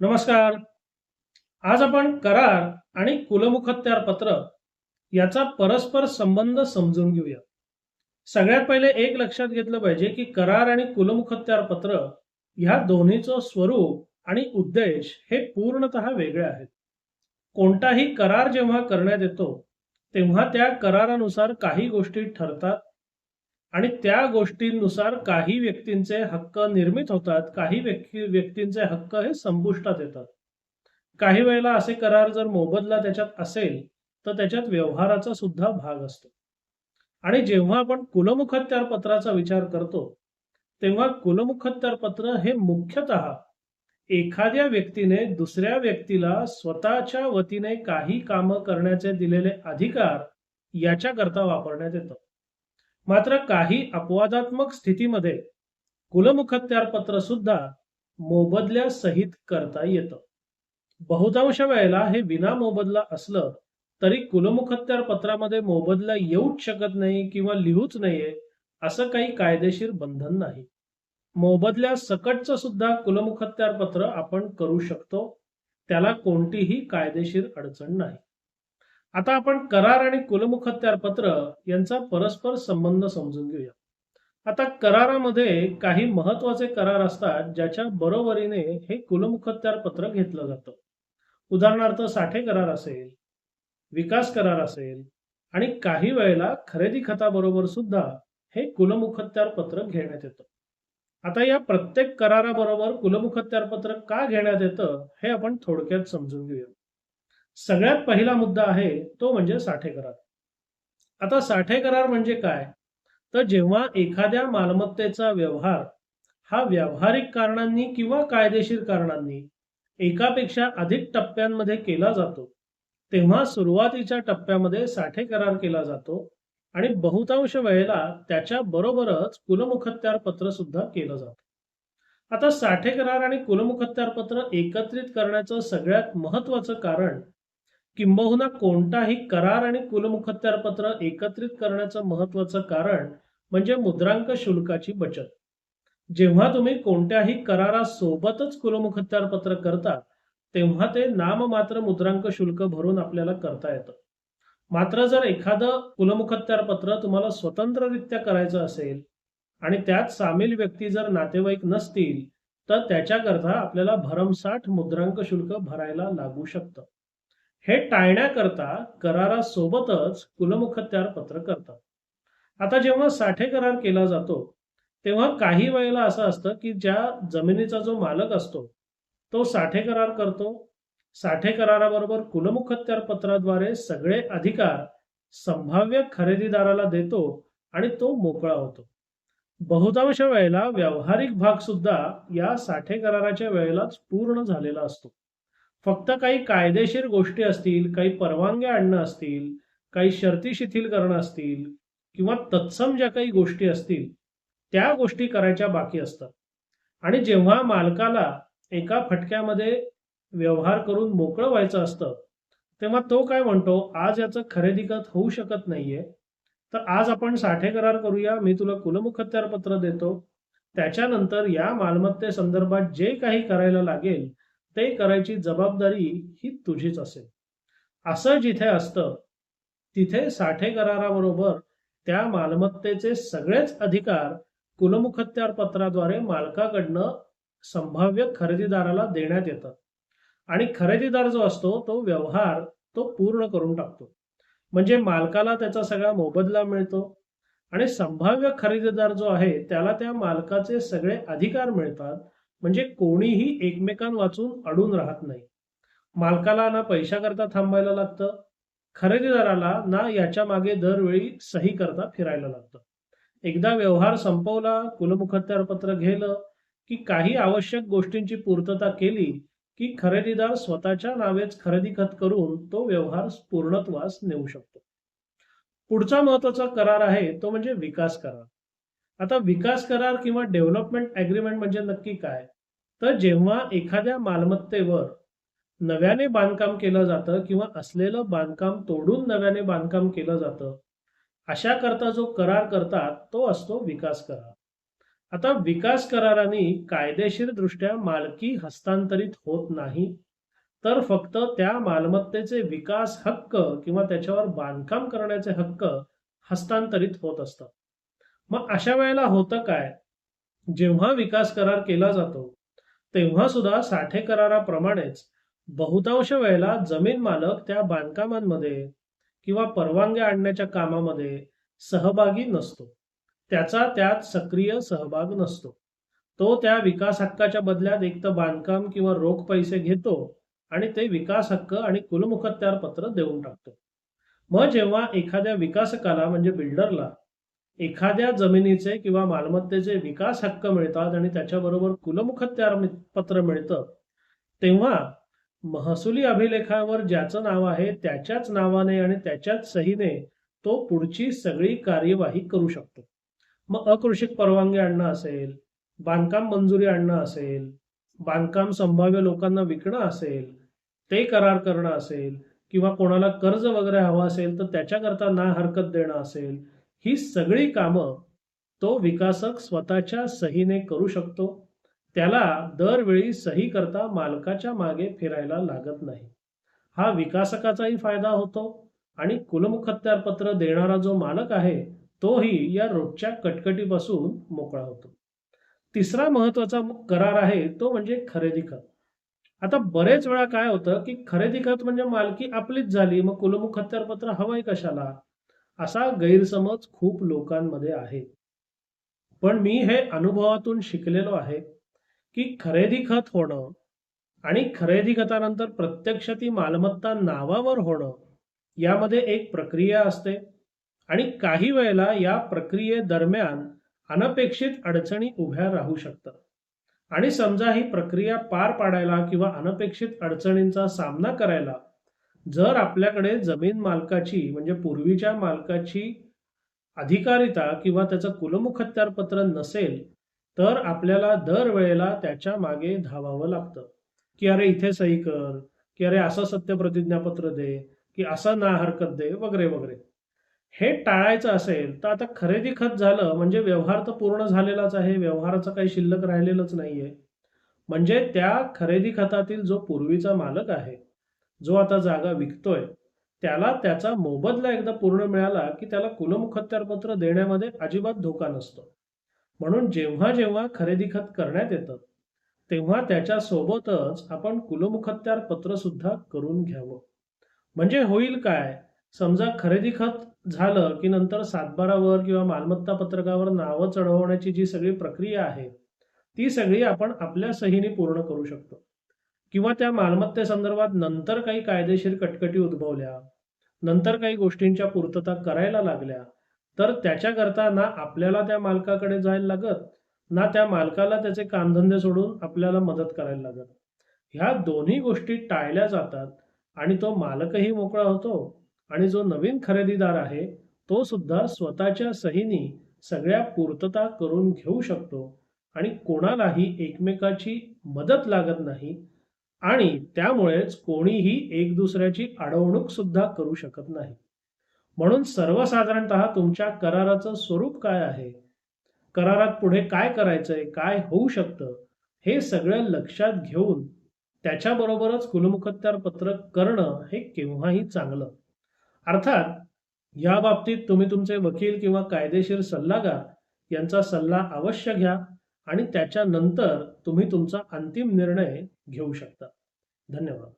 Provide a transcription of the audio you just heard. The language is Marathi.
नमस्कार. आज आपण करार आणि कुलमुखत्यार पत्र याचा परस्पर संबंध समजून घेऊया. सगळ्यात पहिले एक लक्षात घेतलं पाहिजे की करार आणि कुलमुखत्यार पत्र ह्या दोन्हीचं स्वरूप आणि उद्देश हे पूर्णतः वेगळे आहेत. कोणताही करार जेव्हा करण्यात येतो तेव्हा त्या करारानुसार काही गोष्टी ठरतात आणि त्या गोष्टींनुसार काही व्यक्तींचे हक्क निर्मित होतात काही व्यक्ती व्यक्तींचे हक्क हे संपुष्टात येतात. काही वेळेला असे करार जर मोबदला त्याच्यात असेल तर त्याच्यात व्यवहाराचा सुद्धा भाग असतो. आणि जेव्हा आपण कुलमुखत्यार पत्राचा विचार करतो तेव्हा कुलमुखत्यार पत्र हे मुख्यतः एखाद्या व्यक्तीने दुसऱ्या व्यक्तीला स्वतःच्या वतीने काही कामं करण्याचे दिलेले अधिकार याच्याकरता वापरण्यात येतं. मात्र काही अपवादात्मक स्थितीमध्ये कुलमुखत्यार पत्र सुद्धा मोबदल्या सहित करता येतं. बहुतांश वेळेला हे विना मोबदला असलं तरी कुलमुखत्यार पत्रामध्ये मोबदला येऊच शकत नाही किंवा लिहूच नाहीये असं काही कायदेशीर बंधन नाही. मोबदल्या सकटचं सुद्धा कुलमुखत्यार पत्र आपण करू शकतो त्याला कोणतीही कायदेशीर अडचण नाही. आता आपण करार आणि कुलमुखत्यार पत्र यांचा परस्पर संबंध समजून घेऊया. आता करारामध्ये काही महत्त्वाचे करार असतात ज्याच्या बरोबरीने हे कुलमुखत्यार पत्र घेतलं जातं. उदाहरणार्थ साठे करार असेल विकास करार असेल आणि काही वेळेला खरेदी खताबरोबर सुद्धा हे कुलमुखत्यार पत्र घेण्यात येतं. आता या प्रत्येक कराराबरोबर कुलमुखत्यार पत्र का घेण्यात येतं हे आपण थोडक्यात समजून घेऊया. सगळ्यात पहिला मुद्दा आहे तो म्हणजे साठे करार आता साठे करार म्हणजे काय? तर जेव्हा एखाद्या मालमत्तेचा व्यवहार हा व्यावहारिक कारणांनी किंवा कायदेशीर कारणांनी एकापेक्षा अधिक टप्प्यांमध्ये केला जातो तेव्हा सुरुवातीच्या टप्प्यामध्ये साठे करार केला जातो आणि बहुतांश वेळेला त्याच्या बरोबरच कुलमुखत्यार पत्र सुद्धा केलं जातं. आता साठे करार आणि कुलमुखत्यार पत्र एकत्रित करण्याचं सगळ्यात महत्वाचं कारण किंबहुना कोणताही करार आणि कुलमुखत्यार पत्र एकत्रित करण्याचं महत्वाचं कारण म्हणजे मुद्रांक शुल्काची बचत. जेव्हा तुम्ही कोणत्याही करारासोबतच कुलमुखत्यार पत्र करता तेव्हा ते नाममात्र मुद्रांक शुल्क भरून आपल्याला करता येतं. मात्र जर एखादं कुलमुखत्यार पत्र तुम्हाला स्वतंत्ररित्या करायचं असेल आणि त्यात सामील व्यक्ती जर नातेवाईक नसतील तर त्याच्याकरता आपल्याला भरमसाठ मुद्रांक शुल्क भरायला लागू शकतं. हे टाळण्याकरता करारासोबतच कुलमुखत्यार पत्र करतात. आता जेव्हा साठे करार केला जातो तेव्हा काही वेळेला असं असतं की ज्या जमिनीचा जो मालक असतो तो साठे करार करतो. साठे कराराबरोबर कुलमुखत्यार पत्राद्वारे सगळे अधिकार संभाव्य खरेदीदाराला देतो आणि तो मोकळा होतो. बहुतांश वेळेला व्यावहारिक भाग सुद्धा या साठे कराराच्या वेळेलाच पूर्ण झालेला असतो. फक्त काही कायदेशीर गोष्टी असतील काही परवानग्या आणणं असतील काही शर्ती शिथिल करणं असतील किंवा तत्सम ज्या काही गोष्टी असतील त्या गोष्टी करायच्या बाकी असतात. आणि जेव्हा मालकाला एका फटक्यामध्ये व्यवहार करून मोकळं व्हायचं असतं तेव्हा तो काय म्हणतो आज याचं खरेदी खत होऊ शकत नाहीये. तर आज आपण साठे करार करूया मी तुला कुलमुखत्यारपत्र देतो. त्याच्यानंतर या मालमत्ते संदर्भात जे काही करायला लागेल ते करायची जबाबदारी ही तुझीच असेल. असं जिथे असतं तिथे साठे कराराबरोबर त्या मालमत्तेचे सगळेच अधिकार कुलमुखत्यार पत्राद्वारे मालकाकडनं संभाव्य खरेदीदाराला देण्यात येतात. आणि खरेदीदार जो असतो तो व्यवहार तो पूर्ण करून टाकतो. म्हणजे मालकाला त्याचा सगळा मोबदला मिळतो आणि संभाव्य खरेदीदार जो आहे त्याला त्या मालकाचे सगळे अधिकार मिळतात म्हणजे कोणीही एकमेकांवाचून अडून राहत नाही. मालकाला ना पैशाकरता थांबायला लागतं खरेदीदाराला ना याच्या मागे दरवेळी सही करता फिरायला लागतं. एकदा व्यवहार संपवला कुलमुखत्यारपत्र पत्र गेलं की काही आवश्यक गोष्टींची पूर्तता केली की खरेदीदार स्वतःच्या नावेच खरेदी खत करून तो व्यवहार पूर्णत्वास नेऊ शकतो. पुढचा महत्त्वाचा करार आहे तो म्हणजे विकास करार. आता विकास करार किंवा डेव्हलपमेंट अग्रीमेंट म्हणजे नक्की काय? तर जेव्हा एखाद्या मालमत्तेवर नव्याने बांधकाम केलं जातं किंवा असलेलं बांधकाम तोडून नव्याने बांधकाम केलं जातं अशा करता जो करार करतात तो असतो विकास करार. आता विकास कराराने कायदेशीर दृष्ट्या मालकी हस्तांतरित होत नाही तर फक्त त्या मालमत्तेचे विकास हक्क किंवा त्याच्यावर बांधकाम करण्याचे हक्क हस्तांतरित होत असतात. मग अशा वेळेला होतं काय? जेव्हा विकास करार केला जातो तेव्हा सुद्धा साठे कराराप्रमाणेच बहुतांश वेळेला जमीन मालक त्या बांधकामांमध्ये किंवा परवानग्या आणण्याच्या कामामध्ये सहभागी नसतो. त्याचा त्यात सक्रिय सहभाग नसतो. तो त्या विकास हक्काच्या बदल्यात एक तर बांधकाम किंवा रोख पैसे घेतो आणि ते विकास हक्क आणि कुलमुखत्यार पत्र देऊन टाकतो. मग जेव्हा एखाद्या विकासकाला म्हणजे बिल्डरला एखाद्या जमिनीचे किंवा मालमत्तेचे विकास हक्क मिळतात आणि त्याच्याबरोबर कुलमुखत्यार पत्र मिळतं तेव्हा महसुली अभिलेखावर ज्याचं नाव आहे त्याच्याच नावाने आणि त्याच्याच सहीने तो पुढची सगळी कार्यवाही करू शकतो. मग अकृषिक परवानगी आणणं असेल बांधकाम मंजुरी आणणं असेल बांधकाम संभाव्य लोकांना विकणं असेल ते करार करणं असेल किंवा कोणाला कर्ज वगैरे हवं असेल तर त्याच्याकरता ना हरकत देणं असेल ही सगळी कामं तो विकासक स्वतःच्या सहीने करू शकतो. त्याला दरवेळी सही करता मालकाच्या मागे फिरायला लागत नाही. हा विकासकाचाही फायदा होतो आणि कुलमुखत्यारपत्र देणारा जो मालक आहे तोही या रोजच्या कटकटीपासून मोकळा होतो. तिसरा महत्त्वाचा करार आहे तो म्हणजे खरेदी खत. आता बरेच वेळा काय होतं की खरेदी खत म्हणजे मालकी आपलीच झाली मग कुलमुखत्यार पत्र हवंय कशाला? असा गैरसमज खूप लोकांमध्ये आहे. पण मी हे अनुभवातून शिकलेलो आहे की खरेदी खत होणं आणि खरेदी खतानंतर प्रत्यक्ष ती मालमत्ता नावावर होणं यामध्ये एक प्रक्रिया असते आणि काही वेळेला या प्रक्रियेदरम्यान अनपेक्षित अडचणी उभ्या राहू शकतात. आणि समजा ही प्रक्रिया पार पाडायला किंवा अनपेक्षित अडचणींचा सामना करायला जर आपल्याकडे जमीन मालकाची म्हणजे पूर्वीच्या मालकाची अधिकारिता किंवा त्याचं कुलमुख हत्यारपत्र नसेल तर आपल्याला दरवेळेला त्याच्यामागे धावावं लागतं. की अरे इथे सही कर की अरे असं सत्य प्रतिज्ञापत्र दे की असं ना हरकत दे वगैरे वगैरे. हे टाळायचं असेल तर आता खरेदी खत झालं म्हणजे व्यवहार तर पूर्ण झालेलाच आहे व्यवहाराचं काही शिल्लक राहिलेलंच नाहीये. म्हणजे त्या खरेदी खतातील जो पूर्वीचा मालक आहे जो आता जागा विकतोय त्याला त्याचा मोबदला एकदा पूर्ण मिळाला की त्याला कुलमुखत्यार पत्र देण्यामध्ये अजिबात धोका नसतो. म्हणून जेव्हा जेव्हा खरेदी खत करण्यात येतं तेव्हा त्याच्या सोबतच आपण कुलमुखत्यार पत्र सुद्धा करून घ्यावं. म्हणजे होईल काय? समजा खरेदी खत झालं की नंतर सातबारावर किंवा मालमत्ता पत्रकावर नावं चढवण्याची जी सगळी प्रक्रिया आहे ती सगळी आपण आपल्या सहीने पूर्ण करू शकतो. किंवा त्या मालमत्तेसंदर्भात नंतर काही कायदेशीर कटकटी उद्भवल्या नंतर काही गोष्टींच्या पूर्तता करायला लागल्या तर त्याच्याकरता ना आपल्याला त्या मालकाकडे जायला लागत ना त्या मालकाला त्याचे कामधंदे सोडून आपल्याला मदत करायला लागत. ह्या दोन्ही गोष्टी टाळल्या जातात आणि तो मालकही मोकळा होतो आणि जो नवीन खरेदीदार आहे तो सुद्धा स्वतःच्या सहीनी सगळ्या पूर्तता करून घेऊ शकतो आणि कोणालाही एकमेकाची मदत लागत नाही आणि त्यामुळेच कोणीही एक दुसऱ्याची अडवणूक सुद्धा करू शकत नाही. म्हणून सर्वसाधारणतः तुमच्या कराराचं स्वरूप काय आहे? करारात पुढे काय करायचंय? काय होऊ शकतं? हे सगळं लक्षात घेऊन त्याच्याबरोबरच कुलमुखत्यार पत्रक करणं हे केव्हाही चांगलं. अर्थात या बाबतीत तुम्ही तुमचे वकील किंवा कायदेशीर सल्लागार यांचा सल्ला अवश्य घ्या. आणि त्याच्यानंतर तुम्ही तुमचा अंतिम निर्णय घेऊ शकता. धन्यवाद.